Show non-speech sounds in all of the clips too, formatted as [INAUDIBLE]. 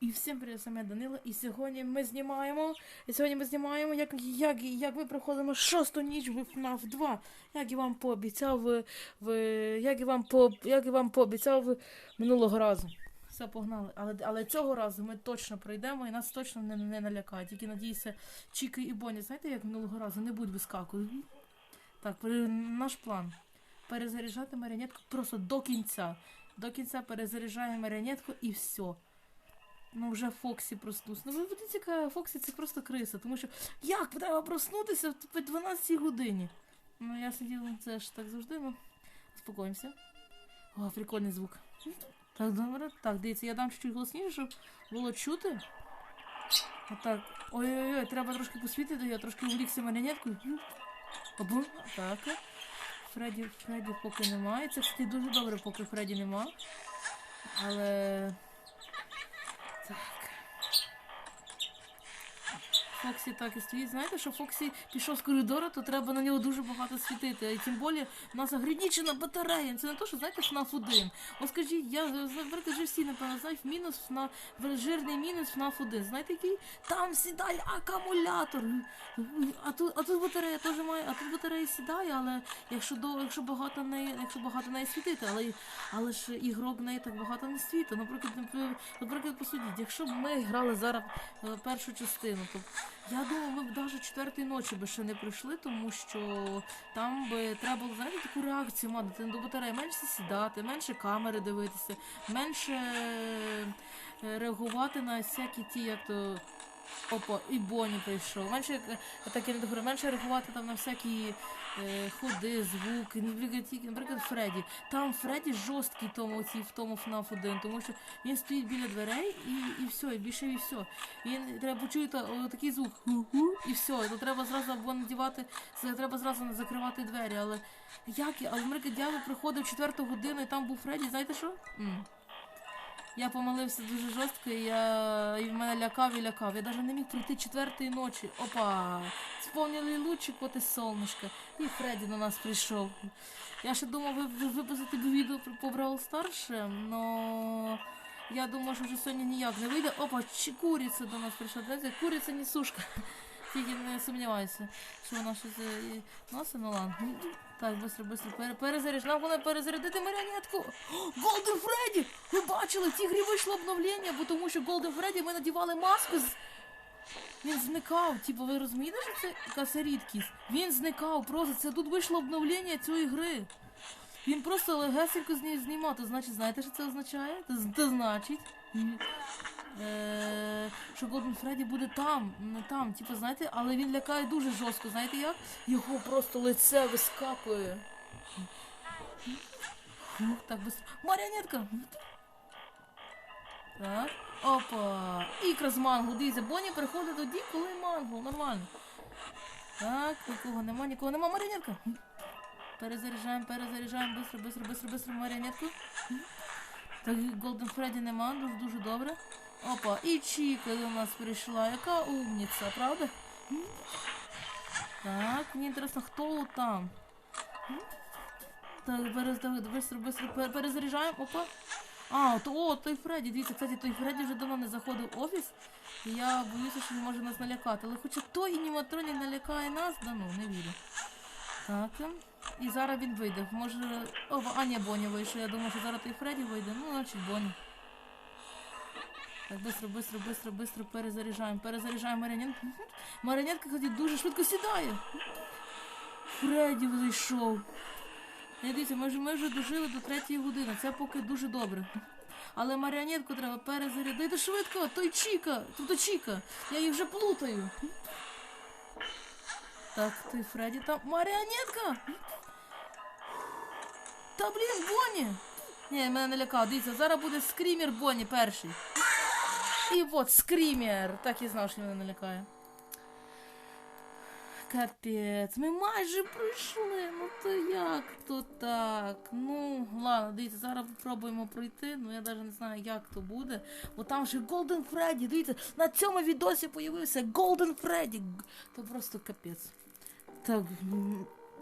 І всім привіт, саме Данила. І сьогодні ми знімаємо. І сьогодні ми знімаємо, як, як, як ми проходимо шосту ніч в FNAF 2. Як я вам пообіцяв в, в як я вам по як я вам пообіцяв минулого разу. Все погнали. Але, але цього разу ми точно пройдемо і нас точно не, не налякають. Тільки надіюся, Чіки і Боні, знаєте, як минулого разу, не будь вискакувати. Так, наш план. Перезаряджати маріонетку просто до кінця. До кінця перезаряджаємо маріонетку і все. Ну, вже Фоксі проснувся. Ну, ви подивіться, яка Фоксі це просто криса, тому що як треба проснутися в 12 годині? Ну, я сиділа, це ж так завжди, ну. Спокоїмося. О, прикольний звук. Так, добре. Так, дивіться, я дам чуть-чуть голосніше, щоб було чути. Отак. Ой-ой-ой, треба трошки посвітити, я трошки увлікся маріонеткою. Або так. Фредді, Фредді поки немає. Це, кстати, дуже добре, поки Фредді нема. Але. Фоксі так і стоїть. Знаєте, що Фоксі пішов з коридору, то треба на нього дуже багато світити. І тим більше в нас ограничена батарея. Це не то, що знаєте, FNAF 1. От скажіть, я наприклад, вже всі, напевно, знають мінус на жирний мінус FNAF 1. Знаєте який? Там сідає акумулятор. А тут, а тут батарея теж має, а тут батарея сідає, але якщо до, якщо багато неї, якщо багато неї світити, але, але ж ігрок неї так багато не світить. Наприклад, наприклад, наприклад, посудіть, якщо б ми грали зараз е, першу частину, то я думаю, ми б навіть четвертої ночі би ще не прийшли, тому що там би треба було знаєте, таку реакцію мати до батареї, менше сідати, менше камери дивитися, менше е, реагувати на всякі ті, як то. Опа, і Бонні прийшов. Менше, так я не договорю, менше реагувати там на всякі е, ходи, звуки, наприклад, Фредді. Там Фредді жорсткий тому, ці, в тому FNAF 1, тому що він стоїть біля дверей і, і все, і більше і все. Він треба почути такий звук і все. То треба зразу або надівати, треба зразу закривати двері. Але як я? Але наприклад, я приходив четверту годину і там був Фредді, знаєте що? М. Я помилився дуже жорстко, і я і в мене лякав і лякав. Я навіть не міг пройти четвертої ночі. Опа! Сповнили лучик, от і сонечко. І Фредді до нас прийшов. Я ще думав ви- ви- випустити відео про- по Бравл Старше, но я думаю, що вже сьогодні ніяк не вийде. Опа, чи куриця до нас прийшла. Куриця несушка. Тільки не сумніваюся, що вона щось носить, ну ладно. Так, быстро, быстро, пере, перезаряж. Нам головне перезарядити маріонетку. [GASPS] Голден Фредді! Ви бачили, в цій грі вийшло обновлення, бо тому що Голден Фредді ми надівали маску з. Він зникав, типу, ви розумієте, що це якась рідкість? Він зникав просто. Це тут вийшло обновлення цієї гри. Він просто легесенько з неї знімав. То значить, знаєте, що це означає? Це, це значить. м, Е, що Голден Фредді буде там, не там, типу, знаєте, але він лякає дуже жорстко, знаєте як? Його просто лице вискакує. Ух, так быстро. Маріонетка! Так. Опа. Ікра з манго. Дивіться, Бонні приходить тоді, коли манго. Нормально. Так, нікого нема, нікого нема. Маріонетка. Перезаряджаємо, перезаряджаємо. Быстро, быстро, быстро, быстро маріонетку. Так, Голден Фредді нема, дуже, дуже добре. Опа, і Чіка до нас прийшла. Яка умниця, правда? Так, мені інтересно, хто там? Так, быстро, быстро, пер- перезаряджаємо. Опа. А, то, о, той Фредді, дивіться, кстати, той Фредді вже давно не заходив в офіс. Я боюся, що він може нас налякати. Але хоча той аніматронік налякає нас, да ну, не вірю. Так. І зараз він вийде. Може. О, а ні, Боні вийшов. Я думаю, що зараз той Фредді вийде. Ну, значить Боні. Так, быстро, быстро, быстро, быстро перезаряджаємо. Перезаряджаємо маріонетку. Маріонетка, кстати, дуже швидко сідає. Фредді зайшов. Я дивіться, ми вже, ми вже дожили до третьої години. Це поки дуже добре. Але маріонетку треба перезарядити швидко. Той Чіка, тут Чіка. Я їх вже плутаю. Так, той Фредді там. Маріонетка! Та блін, Бонні! Ні, мене не лякав. Дивіться, зараз буде скрімер Бонні перший. І от скрімер. Так і знав, що мене не лякає. Капець, ми майже пройшли. Ну то як то так? Ну, ладно, дивіться, зараз спробуємо пройти. Ну я навіть не знаю, як то буде. Бо там же Golden Freddy, дивіться, на цьому відосі появився Golden Freddy. То просто капець. Так,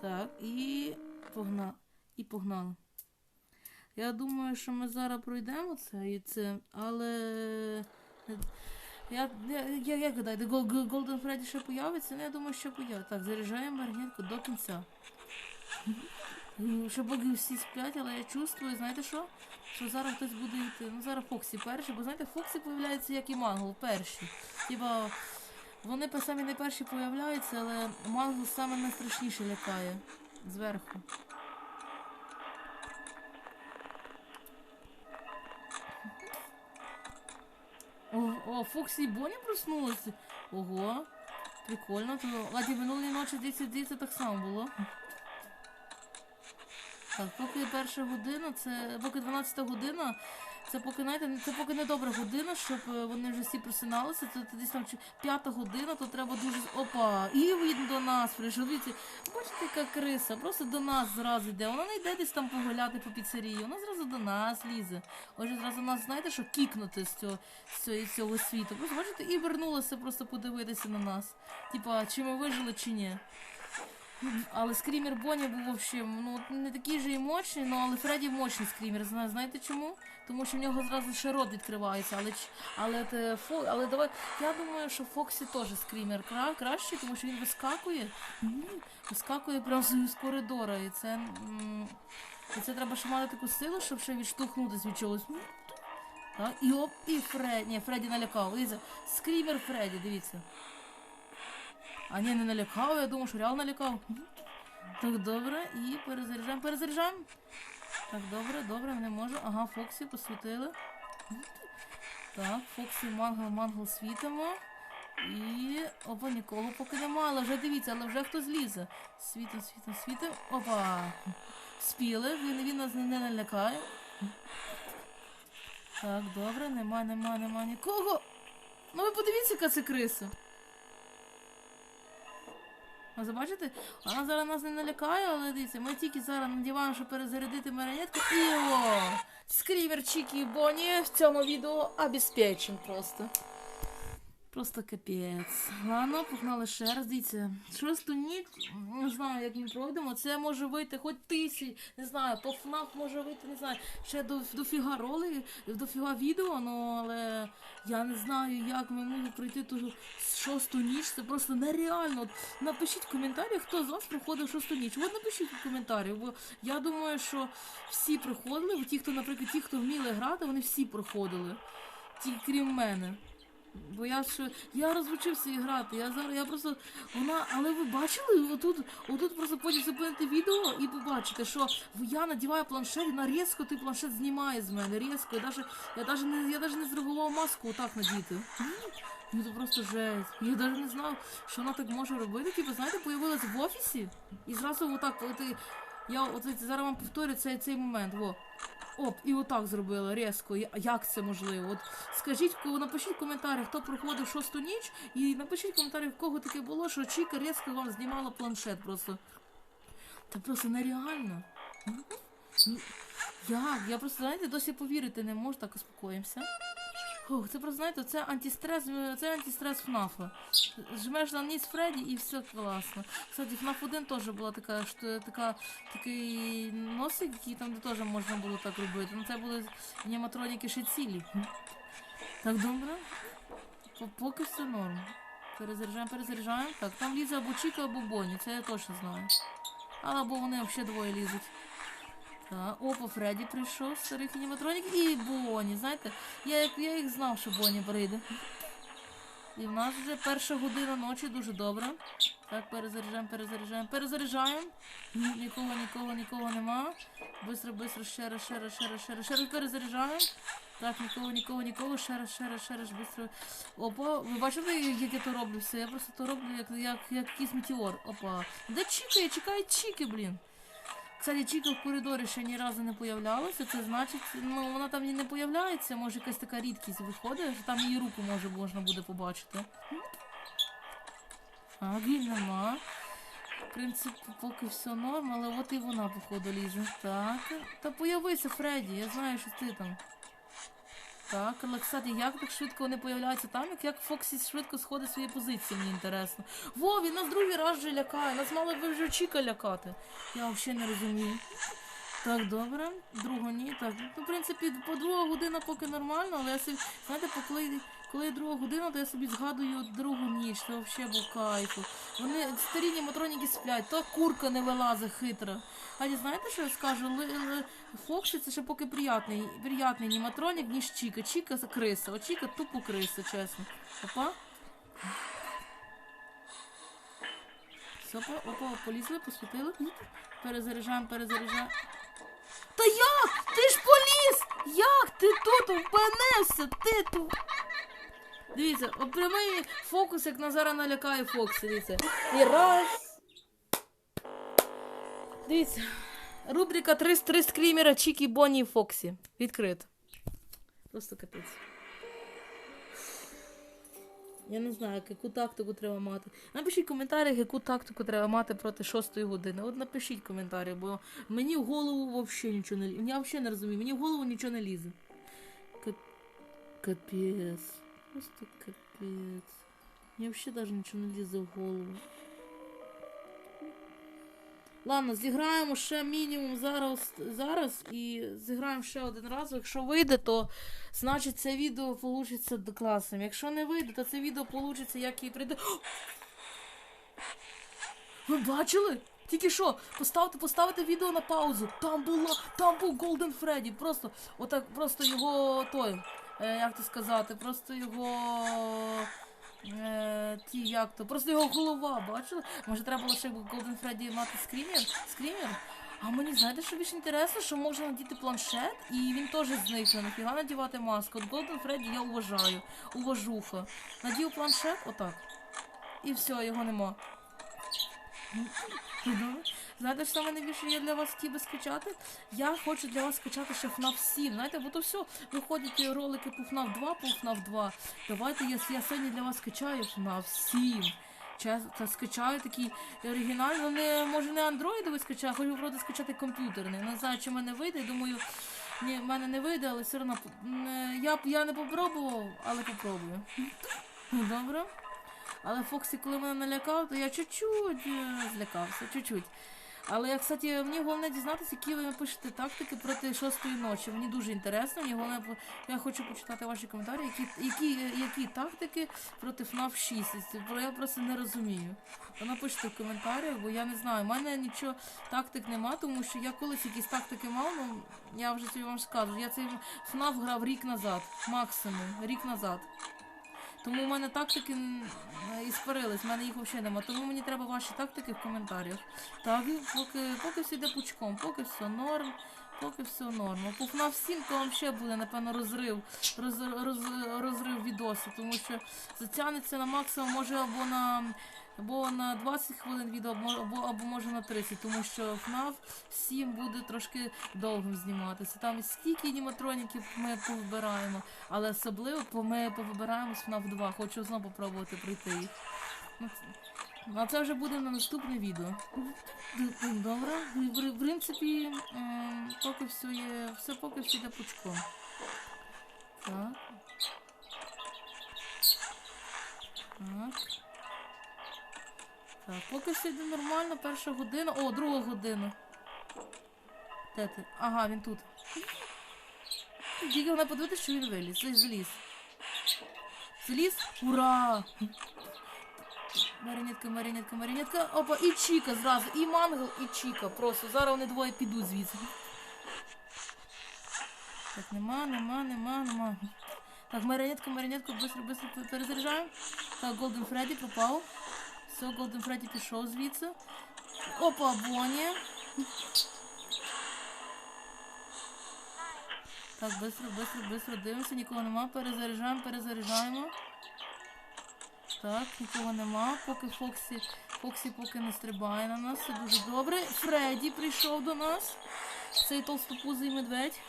так, і погнали. І погнали. Я думаю, що ми зараз пройдемо це і це, але Я, я, як гадаєте, Голден Фредді ще появиться? Ну, я думаю, що появиться. Так, заряджаємо маргінку до кінця. Ще поки всі сплять, але я чувствую, знаєте що? Що зараз хтось буде йти. Ну зараз Фоксі перший, бо знаєте, Фоксі появляється як і Мангл перші. Типа, вони самі не перші появляються, але Мангл саме найстрашніше лякає. Зверху. О, о, Фоксі і Бонні проснулися. Ого. Прикольно. То, ладі минулої ночі десь так само було. Так, поки перша година, це поки 12 година, це поки, знаєте, це поки не добра година, щоб е, вони вже всі просиналися. Це, десь там п'ята година, то треба дуже. Опа! І він до нас прийшов. Бачите, яка криса, просто до нас зразу йде. Вона не йде десь там погуляти по піцерії, вона зразу до нас лізе. Отже, зразу нас, знаєте, що кікнути з цього, з цього, з цього світу. Просто бачите, і вернулася просто подивитися на нас. Типа, чи ми вижили, чи ні. Але скрімер Бонні був вообще, ну не такий же і мощний, ну але Фредді мощний скрімер. Знаєте чому? Тому що в нього зразу ще рот відкривається. Але але фо, але давай. Я думаю, що Фоксі теж скрімер кра, кращий, тому що він вискакує. Вискакує прямо з, коридора. І це. І це треба ще мати таку силу, щоб ще відштовхнутися від чогось. Так, і оп, і Фредді. Ні, Фредді налякав. Дивіться, скрімер Фредді, дивіться. А ні, не налякав, я думав, що реально налякав. Так, добре, і перезаряджаємо, перезаряджаємо. Так, добре, добре, не можу. Ага, Фоксі посвітили. Так, Фоксі, мангал, мангал світимо. І. Опа, нікого поки нема, але вже дивіться, але вже хтось лізе. Світим, світим, світим. Опа. Спіли, він, він нас не налякає. Так, добре, нема, нема, нема нікого. Ну ви подивіться, яка це криса. Ви забачите? Вона зараз нас не налякає, але дивіться, ми тільки зараз надіваємо, щоб перезарядити марionетку. І о! І Бонні в цьому відео обезпечен просто. Просто капець. Ладно, погнали ще раз. Дивіться, шосту ніч, не знаю, як ми пройдемо. Це може вийти хоч тисяч, не знаю, по ФНАФ може вийти, не знаю, ще до, до фіга роли, до фіга відео, ну але я не знаю, як ми можемо пройти ту шосту ніч. Це просто нереально. От напишіть в коментарях, хто з вас проходив шосту ніч. От напишіть в коментарях, бо я думаю, що всі проходили, ті, хто, наприклад, ті, хто вміли грати, вони всі проходили. Тільки крім мене. Бо я ж я розучився і грати. Я зараз я просто вона, але ви бачили, отут, отут просто потім зупинити відео і побачите, що я надіваю планшет, і на різко той планшет знімає з мене. Різко. Я даже, я даже не я даже не зреагував маску отак надіти. Ну це просто жесть. Я навіть не знав, що вона так може робити. Типу, знаєте, появилась в офісі і зразу отак, от, і- я от зараз вам повторю цей, цей момент. Во. Оп, і отак зробила різко. Як це можливо? От скажіть, напишіть в коментарях, хто проходив шосту ніч, і напишіть в коментарях, в кого таке було, що Чіка різко вам знімала планшет просто. Це просто нереально. Як? Я просто, знаєте, досі повірити не можу, так успокоїмося. Фух, це просто, знаєте, це антистрес, е, це антистрес ФНАФа. Жмеш на низ Фредді і все класно. Кстати, FNAF 1 теж була така, що, така, такий носик, який там де теж можна було так робити. Ну це були аніматроніки ще цілі. Так, добре. Поки все норм. Перезаряджаємо, перезаряджаємо. Так, там лізе або Чіка, або Бонні, це я точно знаю. Але або вони взагалі двоє лізуть. Так, опа, Фредді прийшов, старих аніматронік і Бонні. Знаєте, я, я їх знав, що Бонні прийде. І в нас вже перша година ночі, дуже добре. Так, перезаряджаємо, перезаряджаємо, перезаряджаємо. Нікого, нікого, нікого нема. Бистро, бистро, ще раз, ще раз, ще раз, ще раз, ще раз перезаряджаємо. Так, нікого, нікого, нікого, ще раз, ще раз, ще раз, бистро. Опа, ви бачите, як я то роблю все? Я просто то роблю як, як, як якийсь метеор. Опа. Де чікає? Чекають чіки, блін. Кстати, Чіка в коридорі ще ні разу не появлялася, це значить, ну вона там і не появляється, може якась така рідкість виходить, що там її руку може можна буде побачити. А, він нема. В принципі, поки все норм, але от і вона, походу, лізе. Так. Та появися, Фредді, я знаю, що ти там. Так, але, кстати, як так швидко вони появляються там, як, як Фоксі швидко сходить свої позиції, мені інтересно. Во, він нас другий раз вже лякає, нас мало би вже Чіка лякати. Я взагалі не розумію. Так, добре. Другу ні. Так, ну, в принципі, по друга година поки нормально, але я собі, знаєте, по коли, друга година, то я собі згадую другу ніч, це взагалі був кайфу. Вони старі аніматроніки сплять, то курка не вилазить хитра. А ні, знаєте, що я скажу? Ли- це ще поки приятний, приятний аніматронік, ніж Чіка. Чіка криса, а Чіка тупо криса, чесно. Опа. Опа, опа, полізли, посвітили. Перезаряджаємо, перезаряджаємо. Та як? Ти ж поліз! Як ти тут впинився? Ти тут. Дивіться, от прямий фокус, як Назара налякає Фоксі, дивіться. І раз. Дивіться. Рубрика 3 3 скрімера Чікі, Бонні і Фоксі. Відкрито. Просто капець. Я не знаю, яку тактику треба мати. Напишіть в коментарях, яку тактику треба мати проти 6 години. От напишіть коментарі, бо мені в голову взагалі нічого не лізе. Я взагалі не розумію, мені в голову нічого не лізе. Кап... Капець. Просто капець. Мені взагалі навіть нічого не лізе в голову. Ладно, зіграємо ще мінімум зараз, зараз і зіграємо ще один раз. Якщо вийде, то значить це відео получиться класним. Якщо не вийде, то це відео получиться, як і прийде. [GASPS] Ви бачили? Тільки що, поставте, поставте відео на паузу. Там була, там був Golden Freddy. Просто, отак, просто його той, як то сказати, просто його. Е, ті, як то, просто його голова, бачили? Може треба було ще Golden Freddy мати скрімер? Скрімер? А мені знаєте, що більш інтересно, що можна надіти планшет, і він теж зникне. Нафіга надівати маску. От Golden Freddy я уважаю. Уважуха. Надів планшет, отак. І все, його нема. Знаєте, що найбільше я для вас хотів би скачати? Я хочу для вас скачати ще FNAF 7. Знаєте, бо то все, виходять ролики по FNAF 2, по FNAF 2. Давайте я, я сьогодні для вас скачаю FNAF 7. Чесно, скачаю такий оригінальний, ну не може не андроїдовий скачаю, хочу вроде скачати комп'ютерний. Не знаю, чи в мене вийде. Думаю, ні, в мене не вийде, але все одно е, я, я не попробував, але попробую. Добре. Але Фоксі, коли мене налякав, то я чуть-чуть е, злякався, чуть-чуть. Але я, кстати, мені головне дізнатися, які ви пишете тактики проти шостої ночі. Мені дуже інтересно. Мені головне, я хочу почитати ваші коментарі, які, які, які тактики проти FNAF 6. Бо я просто не розумію. Напишіть в коментарях, бо я не знаю. У мене нічого тактик нема, тому що я колись якісь тактики мав, ну я вже це вам скажу. Я цей FNAF грав рік назад, максимум, рік назад. Тому в мене тактики е, і спарились, в мене їх взагалі нема. Тому мені треба ваші тактики в коментарях. Так, поки, поки все йде пучком, поки все норм, поки все норм. По FNAF 7 то взагалі буде, напевно, розрив, роз, роз, розрив відосу, тому що затягнеться на максимум, може або на. Або на 20 хвилин відео, або, або, або може на 30, тому що FNAF 7 буде трошки довгим зніматися. Там стільки аніматроніків ми повибираємо, але особливо ми повибираємо з FNAF 2. Хочу знову попробувати Ну, а це вже буде на наступне відео. Добре. В принципі, ем, поки все є. Все поки все йде пучком. Так. Так. Так, поки все йде нормально, перша година. О, друга година. Де ти? Ага, він тут. Тільки вона подивитися, що він виліз. Заліз. Заліз? Ура! Марінетка, марінетка, марінетка. Опа, і Чіка зразу. І Мангл, і Чіка. Просто зараз вони двоє підуть звідси. Так, нема, нема, нема, нема. Так, марінетка, марінетку, быстро, быстро перезаряджаємо. Так, Голден Фредді пропав. Все, Голден Фредді пішов звідси. Опа, Бонні. Так, быстро, быстро, быстро дивимося, нікого нема. Перезаряджаємо, перезаряджаємо. Так, нікого нема. Поки Фоксі, Фоксі поки не стрибає на нас. Це дуже добре. Фредді прийшов до нас. Цей толстопузий медведь.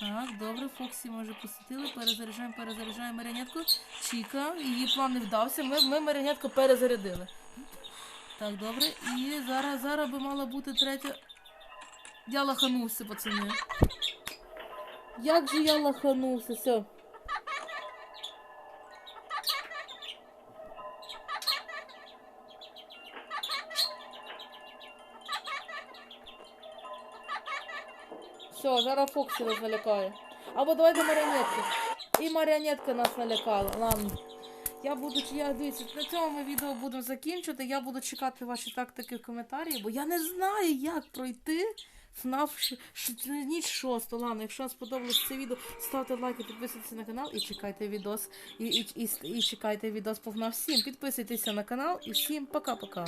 Так, добре, Фоксі ми вже посетили. Перезаряджаємо, перезаряджаємо марionetку. Чіка, її план не вдався. Ми, ми марionetку перезарядили. Так, добре. І зараз, зараз би мала бути третя. Я лаханувся, пацани. Як же я лаханувся, все. Все, зараз Фоксі нас налякає. Або давай до маріонетки. і маріонетка нас налякала. Ладно. Я буду, я дивіться, на цьому ми відео будемо закінчувати. Я буду чекати ваші тактики в коментарі, бо я не знаю, як пройти FNAF ніч 6. Ладно, якщо вам сподобалось це відео, ставте лайки, підписуйтесь на канал і чекайте відос. І, і, і, і чекайте відос по FNAF 7. Підписуйтеся на канал і всім пока-пока.